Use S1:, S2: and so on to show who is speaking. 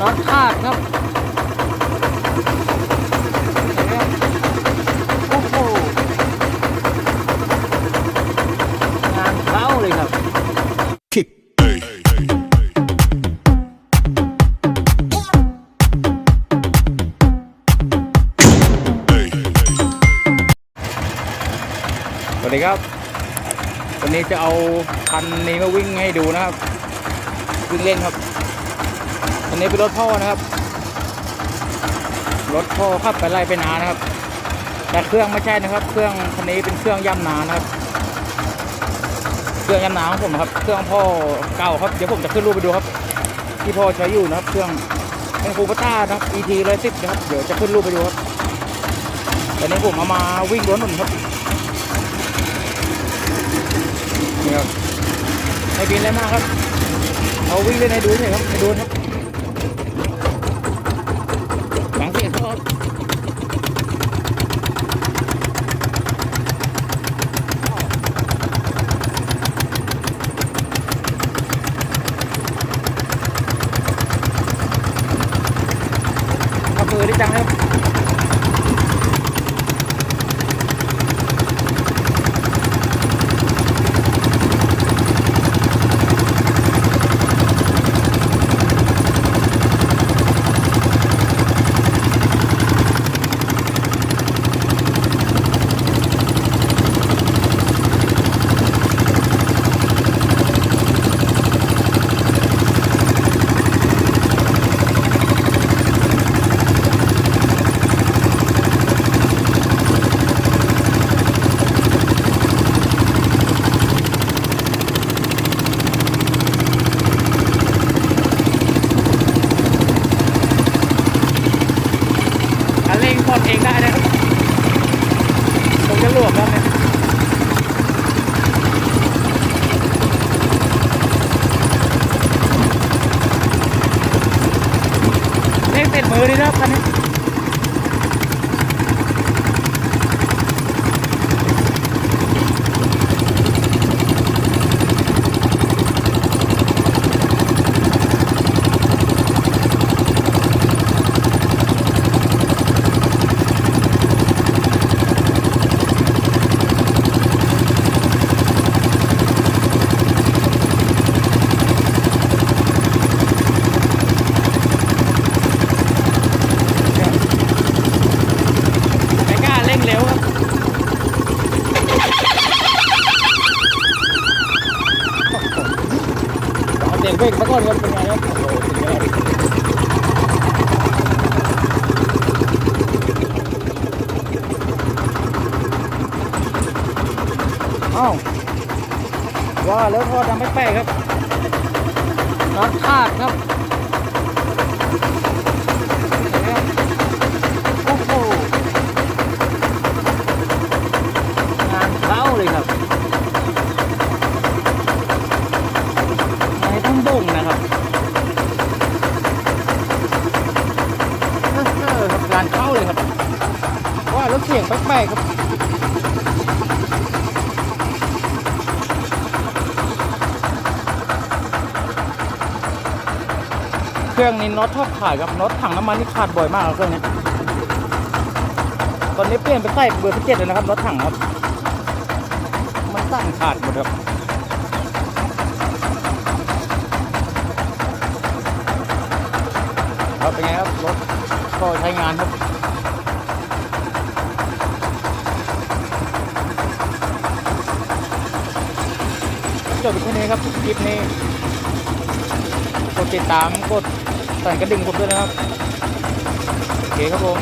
S1: น็อตขาดครับโอ้โหงานเข้าเลยครับสวัสดีครับ วันนี้จะเอาคันนี้มาวิ่งให้ดูนะครับ วิ่งเล่นครับอั นนี้เป็นรถพ่อนะครับ รถพ่อขับไปไล่ไปนานะครับ แต่เครื่องไม่ใช่นะครับ เครื่องคันนี้เป็นเครื่องย่ำนานะครับ เครื่องย่ำนาของผมครับ เครื่องพ่อเก่าครับเดี๋ยวผมจะขึ้นรูปไปดูครับ ที่พ่อใช้อยู่นะครับ เครื่องเป็นคูปต้านะครับ ET ร้อยสิบนะครับเดี๋ยวจะขึ้นรูปไปดูครับตอนนี้ผมเอามาวิ่งรถหนุนครับนี่ครับไม่บินอะไรมากครับ เอาวิ่งเล่นให้ดูเฉยครับให้ดูครับ หลังเสียงครับขับมือได้จังครับ ทอดเองได้นะครับผมจะลวกแล้วเนี่ยเร่งติดมือดีนะครับคันนี้ไม่กล้าเร่งเร็วครับเอาเสียงเบรกซะก่ อนครับเป็นไงครับโอ้โหสุดยอดอ้าวว่าแล้วทอดทำไม่แปลกครับน็อตขาดครับโอ้โหงานเข้าเลยครับ แล้วเครับเครื่องนี้น็อตชอบขาดครับน็อตถังน้ำมันนี่ขาดบ่อยมากครับเครื่องนี้ตอนนี้เปลี่ยนไปใส่เบอร์ที่เจ็ดเลยนะครับน็อตถังครับ มันสั่งขาดหมดครับครับเป็นไงครับรถก็ใช้งานครับ จบไปแค่นี้ครับคลิปนี้ กดติดตามกดสั่นกระดิ่งผมด้วยนะครับ โอเคครับผม